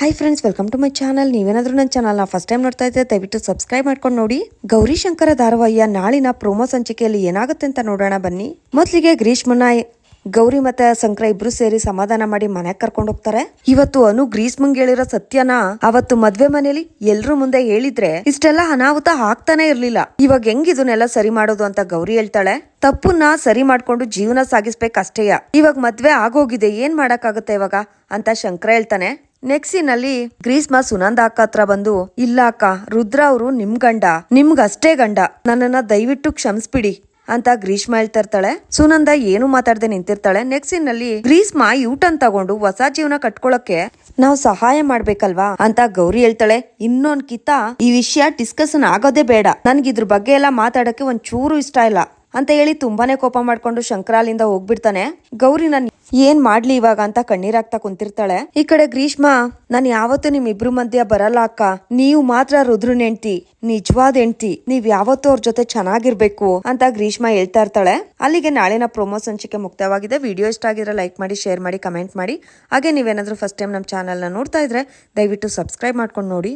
Hi friends welcome to my channel ನೀವೇನಾದ್ರೂ ನನ್ನ ಚಾನಲ್ನ ಫಸ್ಟ್ ಟೈಮ್ ನೋಡ್ತಾ ಇದ್ದರೆ ದಯವಿಟ್ಟು ಸಬ್ಸ್ಕ್ರೈಬ್ ಮಾಡ್ಕೊಂಡು ನೋಡಿ. ಗೌರಿ ಶಂಕರ ಧಾರಾವಾಹಿಯ ನಾಳಿನ ಪ್ರೋಮೋ ಸಂಚಿಕೆಯಲ್ಲಿ ಏನಾಗುತ್ತೆ ಅಂತ ನೋಡೋಣ ಬನ್ನಿ. ಮೊದಲಿಗೆ ಗ್ರೀಷ್ಮನ ಗೌರಿ ಮತ್ತೆ ಶಂಕರ ಇಬ್ರು ಸೇರಿ ಸಮಾಧಾನ ಮಾಡಿ ಮನೆಗೆ ಕರ್ಕೊಂಡು ಹೋಗ್ತಾರೆ. ಇವತ್ತು ಅನು ಗ್ರೀಷ್ಮಂಗ್ ಹೇಳಿರೋ ಸತ್ಯನ ಅವತ್ತು ಮದ್ವೆ ಮನೇಲಿ ಎಲ್ರು ಮುಂದೆ ಹೇಳಿದ್ರೆ ಇಷ್ಟೆಲ್ಲ ಅನಾಹುತ ಆಗ್ತಾನೆ ಇರ್ಲಿಲ್ಲ. ಇವಾಗ ಹೆಂಗ್ ಇದನ್ನೆಲ್ಲ ಸರಿ ಮಾಡೋದು ಅಂತ ಗೌರಿ ಹೇಳ್ತಾಳೆ. ತಪ್ಪನ್ನ ಸರಿ ಮಾಡ್ಕೊಂಡು ಜೀವನ ಸಾಗಿಸ್ಬೇಕಷ್ಟೇಯ. ಇವಾಗ ಮದ್ವೆ ಆಗೋಗಿದೆ, ಏನ್ ಮಾಡಕ್ಕಾಗುತ್ತೆ ಇವಾಗ? ಅಂತ ಶಂಕರ ಹೇಳ್ತಾನೆ. ನೆಕ್ಸಿನಲ್ಲಿ ಗ್ರೀಸ್ಮ ಸುನಂದ ಅಕ್ಕ ಹತ್ರ ಬಂದು, ಇಲ್ಲ ಅಕ್ಕ, ರುದ್ರ ಅವರು ನಿಮ್ ಗಂಡ, ನಿಮ್ಗಷ್ಟೇ ಗಂಡ, ನನ್ನನ್ನ ದಯವಿಟ್ಟು ಕ್ಷಮಿಸ್ಬಿಡಿ ಅಂತ ಗ್ರೀಷ್ಮ ಹೇಳ್ತಾ ಇರ್ತಾಳೆ ಸುನಂದ ಏನು ಮಾತಾಡದೆ ನಿಂತಿರ್ತಾಳೆ. ನೆಕ್ಸ್ಟ್ನಲ್ಲಿ ಗ್ರೀಸ್ಮ ಯೂಟನ್ ತಗೊಂಡು ಹೊಸ ಜೀವನ ಕಟ್ಕೊಳಕ್ಕೆ ನಾವು ಸಹಾಯ ಮಾಡ್ಬೇಕಲ್ವಾ ಅಂತ ಗೌರಿ ಹೇಳ್ತಾಳೆ. ಇನ್ನೊಂದ್ ಕಿತ, ಈ ವಿಷಯ ಡಿಸ್ಕಷನ್ ಆಗೋದೇ ಬೇಡ. ನನ್ಗೆ ಇದ್ರ ಬಗ್ಗೆ ಎಲ್ಲ ಮಾತಾಡಕ್ಕೆ ಒಂದ್ ಚೂರು ಇಷ್ಟ ಇಲ್ಲ ಅಂತ ಹೇಳಿ ತುಂಬಾನೇ ಕೋಪ ಮಾಡ್ಕೊಂಡು ಶಂಕರಾಲಿಂದ ಹೋಗ್ಬಿಡ್ತಾನೆ. ಗೌರಿ ನನ್ ಏನ್ ಮಾಡ್ಲಿ ಇವಾಗ ಅಂತ ಕಣ್ಣೀರಾಗ್ತಾ ಕುಂತಿರ್ತಾಳೆ. ಈ ಕಡೆ ಗ್ರೀಷ್ಮ, ನಾನ್ ಯಾವತ್ತು ನಿಮ್ ಇಬ್ರು ಮಧ್ಯ ಬರಲ್ಲ ಅಕ್ಕ. ನೀವು ಮಾತ್ರ ರುದ್ರನ್ ಹೆಂಡ್ತಿ, ನಿಜವಾದ ಹೆಂಡ್ತಿ, ನೀವ್ ಯಾವತ್ತೂ ಅವ್ರ ಜೊತೆ ಚೆನ್ನಾಗಿರ್ಬೇಕು ಅಂತ ಗ್ರೀಷ್ಮ ಹೇಳ್ತಾ ಇರ್ತಾಳೆ. ಅಲ್ಲಿಗೆ ನಾಳಿನ ಪ್ರೊಮೋ ಸಂಚಿಕೆ ಮುಕ್ತವಾಗಿದೆ. ವಿಡಿಯೋ ಇಷ್ಟ ಆಗಿದ್ರೆ ಲೈಕ್ ಮಾಡಿ, ಶೇರ್ ಮಾಡಿ, ಕಮೆಂಟ್ ಮಾಡಿ. ಹಾಗೆ ನೀವೇನಾದ್ರೂ ಫಸ್ಟ್ ಟೈಮ್ ನಮ್ಮ ಚಾನಲ್ನ ನೋಡ್ತಾ ಇದ್ರೆ ದಯವಿಟ್ಟು ಸಬ್ಸ್ಕ್ರೈಬ್ ಮಾಡ್ಕೊಂಡು ನೋಡಿ.